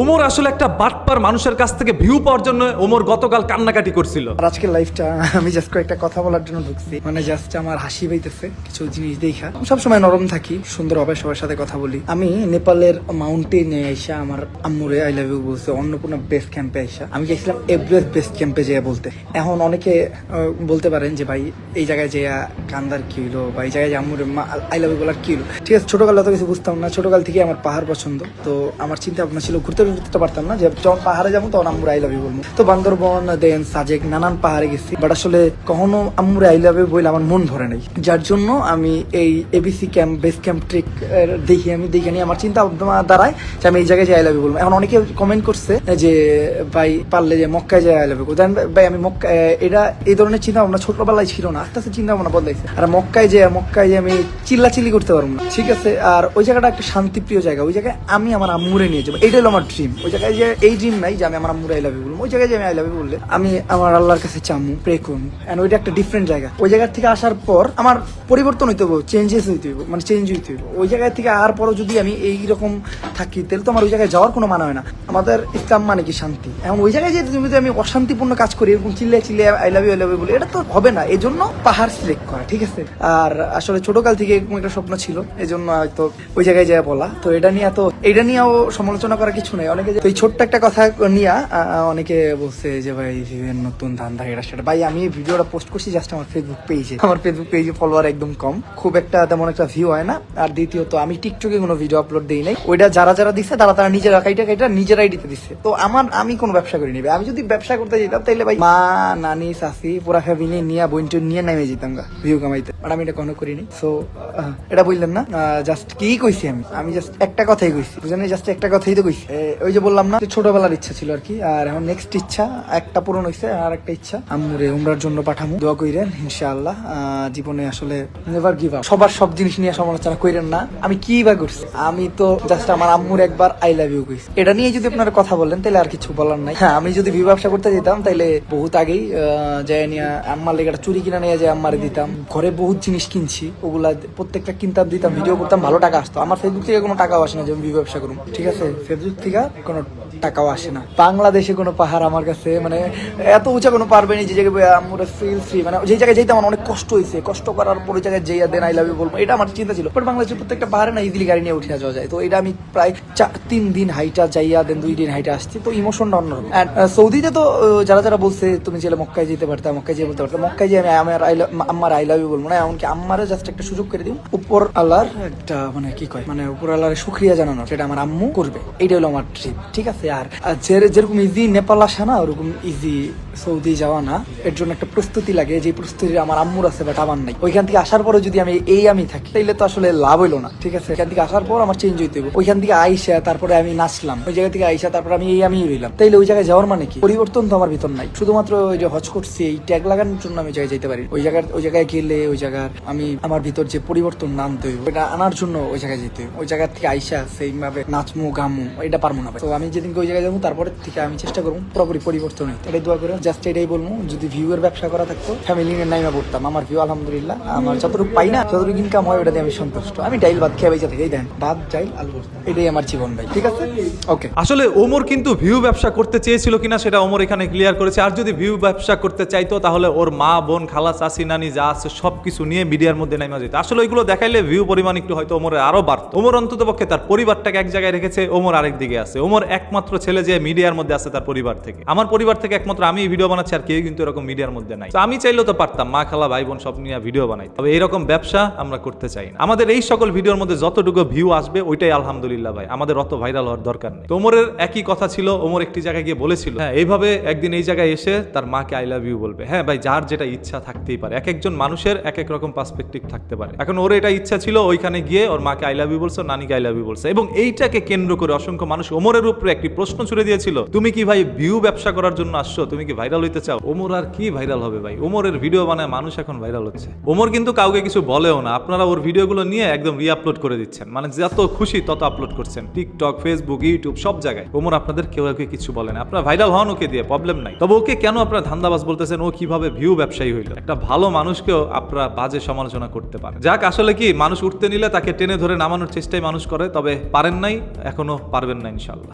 ওমর আসলে একটা বাটপার মানুষের কাছ থেকে ভিউ পাওয়ার জন্য ওমর গতকাল কান্নাকাটি করছিল। আর আজকের লাইফটা আমি জাস্ট কয়েকটা কথা বলার জন্য ঢুকছি। মানে জাস্ট আমার হাসি পাইতেছে, কিছু জিনিস দেখা। সবসময় নরম থাকি, সুন্দর হবে সবার সাথে কথা বলি। আমি নেপালের মাউন্টেনে আইসা আমার আম্মুরে আই লাভ ইউ বলছে অন্নপূর্ণা বেস ক্যাম্পে আইসা। আমি গেছিলাম এভারেস্ট বেস ক্যাম্পে যেয়ে বলতে। এখন অনেকে বলতে পারেন যে, ভাই, এই জায়গায় যে কান্দার কি হলো বা এই জায়গায় যে আম্মুরে আই লাভ ইউ বলার কি হলো ঠিক আছে, ছোটকালে অত কিছু বুঝতাম না। ছোটকাল থেকে আমার পাহাড় পছন্দ। তো আমার চিন্তা ভাবনা ছিল ঘুরতে ঘুরতে পারতাম না যে যখন পাহাড়ে যাব তখন আম্মুর আই বলব। তো বান্দরবন, দেন সাজেক, নানান পাহাড়ে গেছি। বাট আসলে কখনো আম্মুর আই বলে আমার মন ধরে নাই। যার জন্য আমি এই ABC camp base camp trick দেখি, আমি দেখে নিয়ে আমার চিন্তা দাঁড়ায় যে আমি এই জায়গায় যে আই লাভ ইউ বলব। এখন অনেকে কমেন্ট করছে যে, ভাই, পারলে যে মক্কায় যায় আই লাভ দেন ভাই, আমি মক্কা এটা এই ধরনের চিন্তা ভাবনা ছোটবেলায় ছিল না। আস্তে আস্তে চিন্তা ভাবনা বদলাইছে। আর মক্কায় যে মক্কায় যে আমি চিল্লাচিল্লি করতে পারব না। ঠিক আছে? আর ওই জায়গাটা একটা শান্তিপ্রিয় জায়গা। ওই জায়গায় আমি আমার আম্মুরে নিয়ে যাব। হলো আমার ড্রিম ওই জায়গায় যে এই ড্রিম নাই যে আমি আমার আম্মুরে আই লাভ ইউ বলব। ওই জায়গায় যে আমি আই লাভ ইউ বললে আমি আমার আল্লাহর কাছে চামু প্রে করব এন্ড ওইটা একটা ডিফারেন্ট জায়গা। ওই জায়গা থেকে আসার পর আমার পরিবর্তন হইতে হবে চেঞ্জেস হইতে হবে মানে চেঞ্জ হইতে হবে ওই জায়গা থেকে আর পরও যদি আমি এইরকম থাকি, তাহলে তো আমার ওই জায়গায় যাওয়ার কোনো মানে হয় না। আমাদের ইসলাম মানে কি শান্তি? এখন ওই জায়গায় যে তুমি যদি আমি অশান্তিপূর্ণ কাজ করি, এরকম চিল্লে চিল্লে I love you I love you বলে, এটা তো হবে না। এই জন্য পাহাড় সিলেক্ট করা, ঠিক আছে? আর আসলে ছোটকাল থেকে এরকম একটা স্বপ্ন ছিল এই জন্য হয়তো ওই জায়গায় যায় বলা। তো এটা নিয়ে তো এটা নিয়েও সমালোচনা করা কিছু নেই অনেকে এই ছোট্ট একটা কথা নিয়ে অনেকে বলছে যে ভাই নতুন ধান্দা এটা সেটা। ভাই, আমি ভিডিওটা পোস্ট করছি জাস্ট আমার ফেসবুক পেজে আমার ফেসবুক পেজে ফলোয়ার একদম কম। খুব একটা তেমন একটা ভিউ হয় না। আর দ্বিতীয়ত, আমি টিকটকে কোনো ভিডিও আপলোড দিই নাই। ওইটা যারা যারা দিচ্ছে তারা তারা নিজেরা কাইটা কাইটা নিজের আইডিতে দিচ্ছে তো আমার, আমি কোনো ব্যবসা করি নিবে আমি যদি ব্যবসা করতে যেতাম তাহলে ভাই, মা, নানি শাসি পুরা ফ্যামিলি নিয়ে, বোন টোন নিয়ে নেমে যেতাম গা ভিউ কামাইতে। আর আমি এটা কোনো করিনি। সো এটা বললেন না? জাস্ট কি কইছি আমি? আমি জাস্ট একটা কথাই কইছি। বুঝলেন জাস্ট একটা কথাই তো কইছি। ওই যে বললাম না ছোটবেলার ইচ্ছা ছিল আর কি। আর এখন নেক্সট ইচ্ছা, একটা পূরণ হয়েছে আর একটা ইচ্ছা। আম্মুরে উমরার জন্য পাঠামু। দোয়া কইরেন, ইনশাআল্লাহ জীবনে আসলে নেভার গিভ আপ সবার সব জিনিস নিয়ে সমালোচনা কইরেন না। আমি কি বা করছি? আমি তো জাস্ট আমার আম্মুর একবার আই লাভ ইউ কইছি। এটা নিয়ে যদি আপনারা কথা বলেন, তাহলে আর কিছু বলার নাই। হ্যাঁ আমি যদি ব্যবসা করতে যেতাম তাহলে বহুত আগেই যাই নিয়ে আম্মার লেগে চুরি কিনা নিয়ে যায় আম্মারে দিতাম। ঘরে বহুত জিনিস কিনছি, ওগুলা প্রত্যেকটা কিনতাম, দিতাম, ভিডিও করতাম, ভালো টাকা আসতো। আমার ফেসবুক থেকে কোনো টাকাও আসে না যে আমি ব্যবসা করুন ঠিক আছে? ফেসবুক থেকে কোনো টাকাও আসে না। বাংলাদেশে কোনো পাহাড় আমার কাছে মানে এত উঁচা কোনো পারবে না যে জায়গায় আমরা ফিল ফ্রি মানে যে জায়গায় যেতে আমার অনেক কষ্ট হয়েছে। কষ্ট করার পরে জায়গায় যেই দেন আই লাভ ইউ বলব এটা আমার চিন্তা ছিল। বাট বাংলাদেশের প্রত্যেকটা পাহাড়ে না ইজিলি গাড়ি নিয়ে উঠে যাওয়া যায়। তো এটা আমি প্রায় তিন দিন হাইটা যাইয়া দেন দুই দিন হাইটা আসছি। তো ইমোশনটা অন্যরকম। আহ, সৌদিতে তো যারা যারা বলছে তুমি চাইলে মক্কায় যেতে পারতা মক্কায় যেতে বলতে পারতাম মক্কায় যে আমি আমার আই আমার আই লাভ ইউ বলব না এমনকি আমারও জাস্ট একটা সুযোগ করে দিও উপর আল্লাহর একটা মানে কি কয় মানে উপর আল্লাহর শুক্রিয়া জানানো সেটা আমার আম্মু করবে। এইটা হলো আমার ট্রিপ ঠিক আছে? আর যেরকম ইজি নেপাল আসা না ওরকম ইজি সৌদি যাওয়া না, এর জন্য একটা প্রস্তুতি লাগে, যে প্রস্তুতি আমার আম্মুর আছে, বাট আমার নাই। ওইখান থেকে আসার পরে যদি আমি এই আমি থাকি, তাইলে তো আসলে লাভ হইল না, ঠিক আছে? এখান থেকে আসার পর আমার চেঞ্জ হইতে হবে ওইখান থেকে আইসা তারপরে আমি নাচলাম। ওই জায়গা থেকে আইসা তারপরে আমি এই আমি হইলাম তাইলে ওই জায়গায় যাওয়ার মানে কি? পরিবর্তন তো আমার ভিতর নাই। শুধুমাত্র ওই যে হজ করছি, এই ট্যাগ লাগানোর জন্য আমি জায়গায় যেতে পারি। ওই জায়গার, ওই জায়গায় গেলে ওই জায়গার আমি, আমার ভিতর যে পরিবর্তন আনতে হইব ওইটা আনার জন্য ওই জায়গায় যেতে হইব। ওই জায়গা থেকে আইসা সেইভাবে নাচমু, গামু, এটা পারব না তো আমি যেদিনকে ওই জায়গায় যাব তারপরে থেকে আমি চেষ্টা করব পুরোপুরি পরিবর্তন হইতে। এটাই দোয়া করে জাস্ট এটাই বলব, যদি ভিউ এর ব্যবসা করা থাকতো ফ্যামিলি নিয়ে নাইমা পড়তাম। আমার ভিউ আলহামদুলিল্লাহ, আমার যতটুকু পাই না যতটুকু ইনকাম হয় ওটা দিয়ে আমি সন্তুষ্ট। আমি ডাইল ভাত খেয়ে বেঁচে থাকি দেন। ভাত, ডাইল, আলু। এটাই আমার জীবন ভাই, ঠিক আছে? ওকে আসলে ওমর কিন্তু ভিউ ব্যবসা করতে চেয়েছিল কিনা সেটা ওমর এখানে ক্লিয়ার করেছে। আর যদি ভিউ ব্যবসা করতে চাইতো, তাহলে ওর মা, বোন, খালা চাচি নানি, যা আছে সবকিছু নিয়ে মিডিয়ার মধ্যে নাইমা যেত। আসলে ওইগুলো দেখাইলে ভিউ পরিমাণ একটু হয়তো ওমরের আরও বাড়ত। ওমর অন্তত পক্ষে তার পরিবারটাকে এক জায়গায় রেখেছে, ওমর আরেক দিকে আছে। ওমর একমাত্র ছেলে যে মিডিয়ার মধ্যে আছে তার পরিবার থেকে। আমার পরিবার থেকে একমাত্র আমি ভিডিও বানাচ্ছি আর কেউ কিন্তু এরকম মিডিয়ার মধ্যে নাই। আমি চাইলেও তো পারতাম, মা, খালা, ভাই, বোন, সব নিয়ে ভিডিও বানাই। তবে এইরকম ব্যবসা আমরা করতে চাই না। আমাদের এই সকল ভিডিওর মধ্যে যতটুকু ভিউ আসবে, ওইটাই আলহামদুলিল্লাহ ভাই। আমাদের অত ভাইরাল হওয়ার দরকার নেই। তো ওমরের একই কথা ছিল, ওমর একটি জায়গায় গিয়ে বলেছিল হ্যাঁ এইভাবে একদিন এই জায়গায় এসে তার মাকে আই লাভ ইউ বলবে। হ্যাঁ ভাই, যার যেটা ইচ্ছা থাকতেই পারে। এক একজন মানুষের এক এক রকম পার্সপেক্টিভ থাকতে পারে। এখন ওর এটা ইচ্ছা ছিল, ওইখানে গিয়ে ওর মাকে আই লাভ ইউ বলছো নানিকে আই লাভ ইউ বলছে। এবং এইটাকে কেন্দ্র করে অসংখ্য মানুষ ওমরের উপরে একটি প্রশ্ন ছুড়ে দিয়েছিল, তুমি কি ভাই ভিউ ব্যবসা করার জন্য আসছো? তুমি কি ভাইরাল হইতে চাও, ওমর আর কি ভাইরাল হবে ভাই? ওমরের ভিডিও বানায় মানুষ এখন ভাইরাল হচ্ছে। ওমর কিন্তু কাউকে কিছু বলেও না। আপনারা ওর ভিডিওগুলো নিয়ে একদম রিআপলোড করে দিচ্ছেন। মানে যত খুশি তত আপলোড করছেন। টিকটক ফেসবুক ইউটিউব সব জায়গায়। ওমর আপনাদের কেউ কেউ কিছু বলে না। আপনারা ভাইরাল হন ওকে দিয়ে প্রবলেম নাই। তবে ওকে কেন আপনারা ধান্দাবাজ বলতেছেন? ও কীভাবে ভিউ ব্যবসায়ী হইল? একটা ভালো মানুষকেও আপনারা বাজে সমালোচনা করতে পারেন। যাক, আসলে কি, মানুষ উঠতে নিলে তাকে টেনে ধরে নামানোর চেষ্টাই মানুষ করে, তবে পারেন নাই, এখনও পারবেন না ইনশাল্লাহ